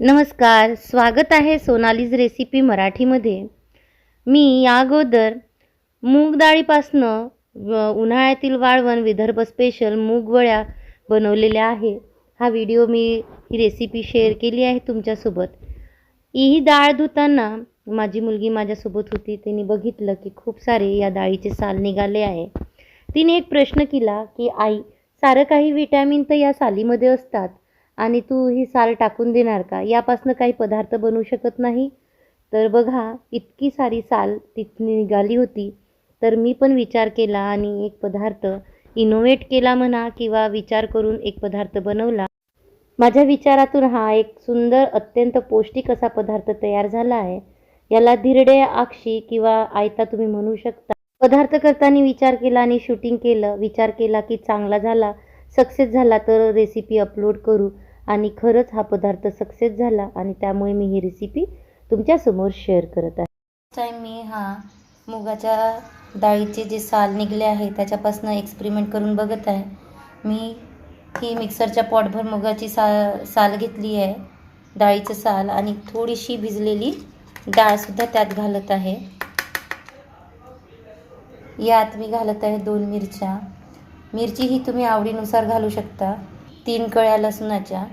नमस्कार स्वागत आहे सोनालीज रेसिपी मराठीमध्ये. मी या अगोदर मूग डाळीपासनं उन्हाळ्यातील वाळवण विदर्भ स्पेशल मूगवळ्या बनवलेल्या आहे. हा व्हिडिओ मी ही रेसिपी शेअर केली आहे तुमच्यासोबत. ही डाळ धुताना माझी मुलगी माझ्यासोबत होती तिने बघितलं की खूप सारे या डाळीचे साल निघाले आहे. तिने एक प्रश्न केला की आई सारं काही विटॅमिन तर या सालीमध्ये असतात. आणि तू ही साल टाकून देणार का? यापासनं काही पदार्थ बनवू शकत नाही? तर बघा इतकी सारी साल तिथून निघाली होती. तर मी पण विचार केला आणि एक पदार्थ इनोव्हेट केला म्हणा किंवा विचार करून एक पदार्थ बनवला. माझ्या विचारातून हा एक सुंदर अत्यंत पौष्टिक असा पदार्थ तयार झाला आहे. याला धिरडे आक्षी किंवा आयता तुम्ही म्हणू शकता. पदार्थ करताना विचार केला आणि शूटिंग केलं. विचार केला की चांगला झाला. सक्सेस झाला तर रेसिपी अपलोड करू. आणि खरंच हा पदार्थ सक्सेस झाला आणि त्यामुळे मी ही रेसिपी तुमच्यासमोर शेअर करत आहे. टाईम मी हा मुगाच्या डाळीचे जे साल निघले आहे त्याच्यापासून एक्सपेरिमेंट करून बघत आहे. मी ही मिक्सरच्या पॉटभर मुगाची सा साल घेतली आहे डाळीचं साल आणि थोडीशी भिजलेली डाळसुद्धा त्यात घालत आहे. यात मी घालत आहे दोन मिरच्या. मिरची ही तुम्ही आवडीनुसार घालू शकता. तीन कळ्या लसणाच्या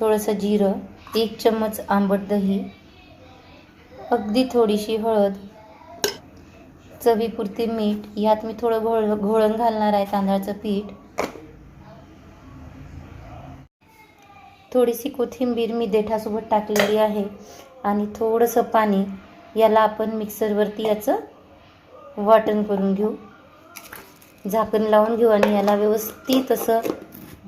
थोडंसं जिरं एक चम्मच आंबट दही अगदी थोडीशी हळद चवीपुरती मीठ यात मी थोडं घोळ घोळण घालणार आहे तांदळाचं पीठ. थोडीशी कोथिंबीर मी देठासोबत टाकलेली आहे आणि थोडंसं पाणी याला आपण मिक्सरवरती याचं वाटण करून घेऊ. झाकण लावून घेऊ आणि याला व्यवस्थित असं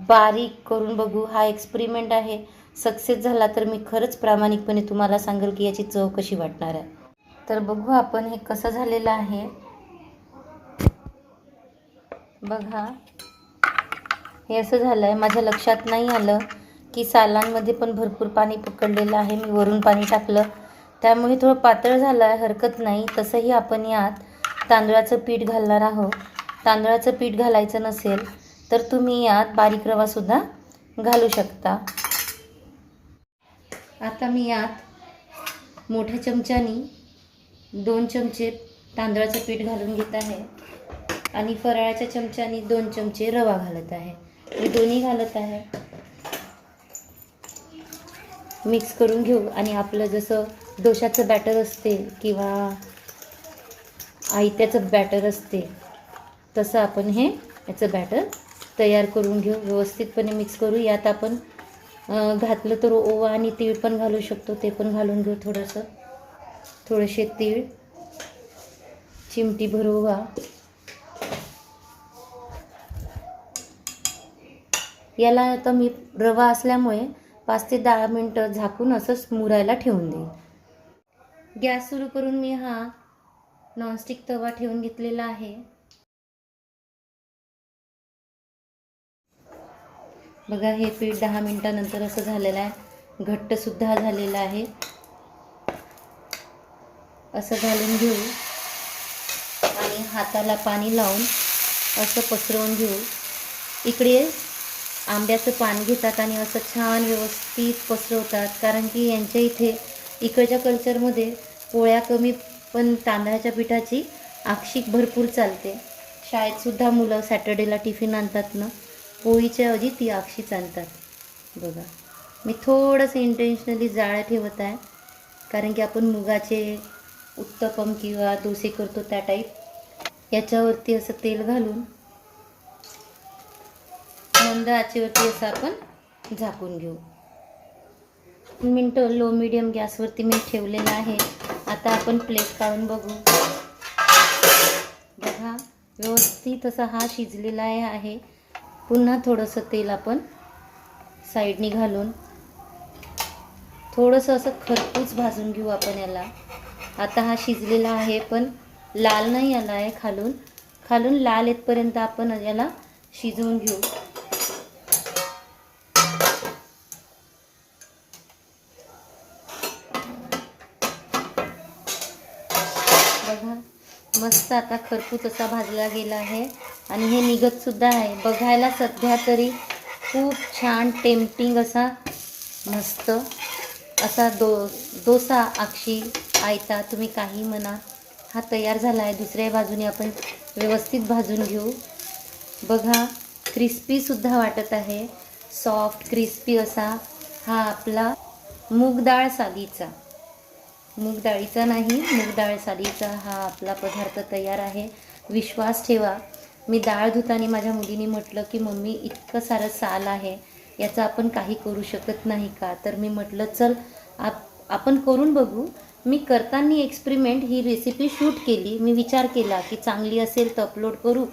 बारीक करून बघू. हा एक्सपेरिमेंट आहे. सक्सेस झाला तर मी खरंच प्रामाणिकपणे तुम्हाला सांगेल की याची चव कशी वाटणार आहे. तर बघू आपण हे कसं झालेलं आहे. बघा. हे असं झालं आहे माझ्या लक्षात नाही आलं की सालांमध्ये पण भरपूर पाणी पकडलेलं आहे. मी वरून पाणी टाकलं. त्यामुळे थोडं पातळ झालं आहे हरकत नाही. तसंही आपण यात तांदळाचं पीठ घालणार आहोत. तांदळाचं पीठ घालायचं नसेल तर तुम्ही यात बारीक रवासुद्धा घालू शकता. आता मी यात मोठ्या चमच्यानी दोन चमचे तांदळाचं पीठ घालून घेत आहे आणि फराळाच्या चमच्यानी दोन चमचे रवा घालत आहे. मी दोन्ही घालत आहे. मिक्स करून घेऊ आणि आपलं जसं डोशाचं बॅटर असते किंवा आयत्याचं बॅटर असते तसं आपण हे याचं बॅटर तयार करून घेऊ व्यवस्थितपणे मिक्स करू. यात आपण घातलं तर ओवा आणि तीळ पण घालू शकतो. ते पण घालून घेऊ थोडंसं. थोडेसे तीळ. चिमटी भर ओवा. याला आता मी रवा असल्यामुळे पाच ते दहा मिनटं झाकून असंच मुरायला ठेवून देईन. गॅस सुरू करून मी हा नॉनस्टिक तवा ठेवून घेतलेला आहे. बघा हे पीठ दहा मिनटानंतर असं झालेलं आहे. घट्टसुद्धा झालेलं आहे. असं घालून घेऊ. आणि हाताला पाणी लावून असं पसरवून घेऊ. इकडे आंब्याचं पान घेतात आणि असं छान व्यवस्थित पसरवतात. कारण की यांच्या इथे इकडच्या कल्चरमध्ये पोळ्या कमी पण तांदळाच्या पिठाची आक्षिक भरपूर चालते. शाळेतसुद्धा मुलं सॅटर्डेला टिफिन आणतात ना. पोळीच्या ऐवजी ती आक्षीच आणतात बघा मी थोडंसं इंटेन्शनली जाळं ठेवत आहे. कारण की आपण मुगाचे उत्तपम किंवा डोसे करतो त्या टाईप याच्यावरती असं तेल घालून मंद आचेवरती असं आपण झाकून घेऊ. मिनटं लो मिडियम गॅसवरती मी ठेवलेलं आहे. आता आपण प्लेट काढून बघू. बघा व्यवस्थित असा हा शिजलेला आहे. पुन्हा थोडंसं तेल आपण साईडनी घालून थोडंसं असं खरपूस भाजून घेऊ आपण याला. आता हा शिजलेला आहे पण लाल नाही आला आहे खालून. खालून लाल येतपर्यंत आपण याला शिजवून घेऊ बघा मस्त आता खरपूस असा भाजला गेला आहे. आणि हे निघतसुद्धा आहे. बघायला सध्या तरी खूप छान टेम्पटिंग असा मस्त असा दो डोसा आक्षी आयता तुम्ही काही म्हणा. हा तयार झाला आहे दुसऱ्या बाजूने आपण व्यवस्थित भाजून घेऊ. बघा क्रिस्पीसुद्धा वाटत आहे. सॉफ्ट क्रिस्पी असा हा आपला मूग डाळ सालीचा मूग डाळीचा नाही मूग डाळ सालीचा हा आपला पदार्थ तयार आहे. विश्वास ठेवा. मी डाळ धुताना माझ्या मुलीने म्हटलं की मम्मी इतकं सारं साल आहे याचं आपण काही करू शकत नाही का? तर मी म्हटलं चल आप आपण करून बघू. मी करताना एक्सपेरिमेंट ही रेसिपी शूट केली. मी विचार केला की चांगली असेल तर अपलोड करू.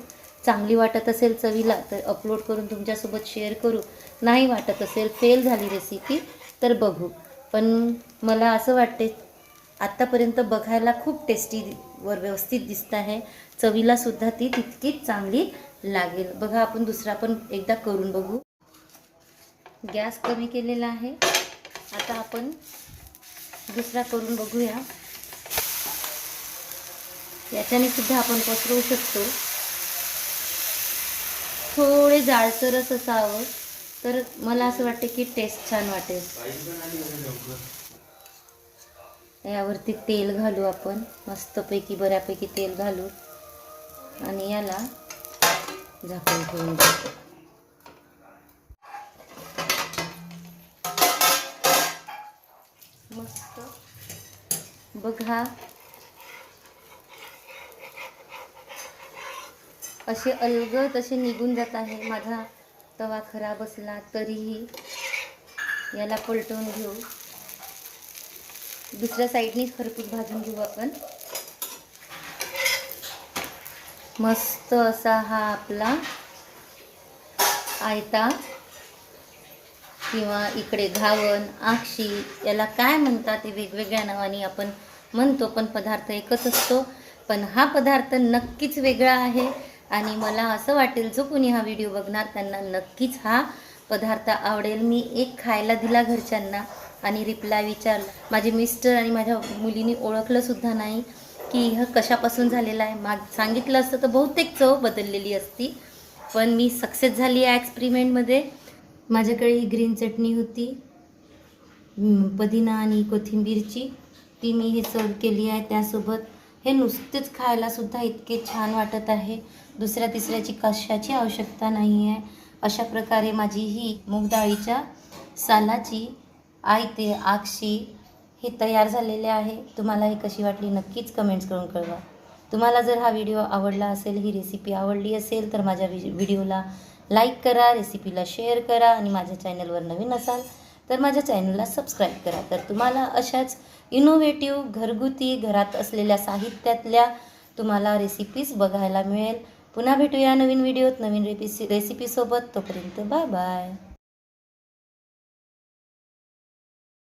चांगली वाटत असेल चवीला तर अपलोड करून तुमच्यासोबत शेअर करू. नाही वाटत असेल फेल झाली रेसिपी तर बघू. पण मला असं वाटते आत्तापर्यंत बघायला खूप टेस्टी वर व्यवस्थित दिसत आहे. चवीला सुद्धा ती तितकीच चांगली लागेल. बघा आपण दुसरा पण एकदा करून बघू. गॅस कमी केलेला आहे. आता आपण दुसरा करून बघूया. याच्याने सुद्धा आपण पसरवू शकतो. थोडे जाडसरच असावं. तर मला असं वाटते की टेस्ट छान वाटेल. यावरती तेल घालू आपण. मस्तपैकी बऱ्यापैकी तेल घालू. आणि याला झाकून ठेवून देऊ. मस्त. बघा. असे अलगद असे निघून जात आहे. माझा तवा खराब असला तरीही याला पलटवून घेऊ. दुसऱ्या साईडनीच खरपूस भाजून घेऊ आपण. मस्त असा हा आपला आयता किंवा इकडे घावन आक्षी याला काय म्हणतात ते वेगवेगळ्या नावाने आपण म्हणतो पण पदार्थ एकच असतो. पण हा पदार्थ नक्कीच वेगळा आहे आणि मला असं वाटेल जो कोणी हा व्हिडिओ बघणार त्यांना नक्कीच हा पदार्थ आवडेल. मी एक खायला दिला घरच्यांना. आणि रिप्लाय विचारला माझे मिस्टर आणि माझ्या मुलीनी ओळखलंसुद्धा नाही की ह कशापासून झालेला आहे. माग सांगितलं असतं तर बहुतेक चव बदललेली असती. पण मी सक्सेस झाली आहे एक्सपेरिमेंटमध्ये माझ्याकडे ही ग्रीन चटणी होती. पुदिना आणि कोथिंबीरची. ती मी हे सर्व केली आहे त्यासोबत. हे नुसतेच खायलासुद्धा इतके छान वाटत आहे. दुसऱ्या तिसऱ्याची कशाची आवश्यकता नाही आहे अशा प्रकारे माझी ही मूग डाळीच्या सालाची आयते आक्षी हे तयार झालेले आहे. तुम्हाला हे कशी वाटली नक्कीच कमेंट्स करून कळवा. तुम्हाला जर हा व्हिडिओ आवडला असेल ही रेसिपी आवडली असेल तर माझ्या व्हि व्हिडिओला लाईक करा रेसिपीला शेअर करा आणि माझ्या चॅनलवर नवीन असाल तर माझ्या चॅनलला सबस्क्राईब करा. तर तुम्हाला अशाच इनोव्हेटिव्ह घरगुती घरात असलेल्या साहित्यातल्या तुम्हाला रेसिपीज बघायला मिळेल. पुन्हा भेटूया नवीन व्हिडिओत नवीन रेपिसी रेसिपीसोबत तोपर्यंत बाय बाय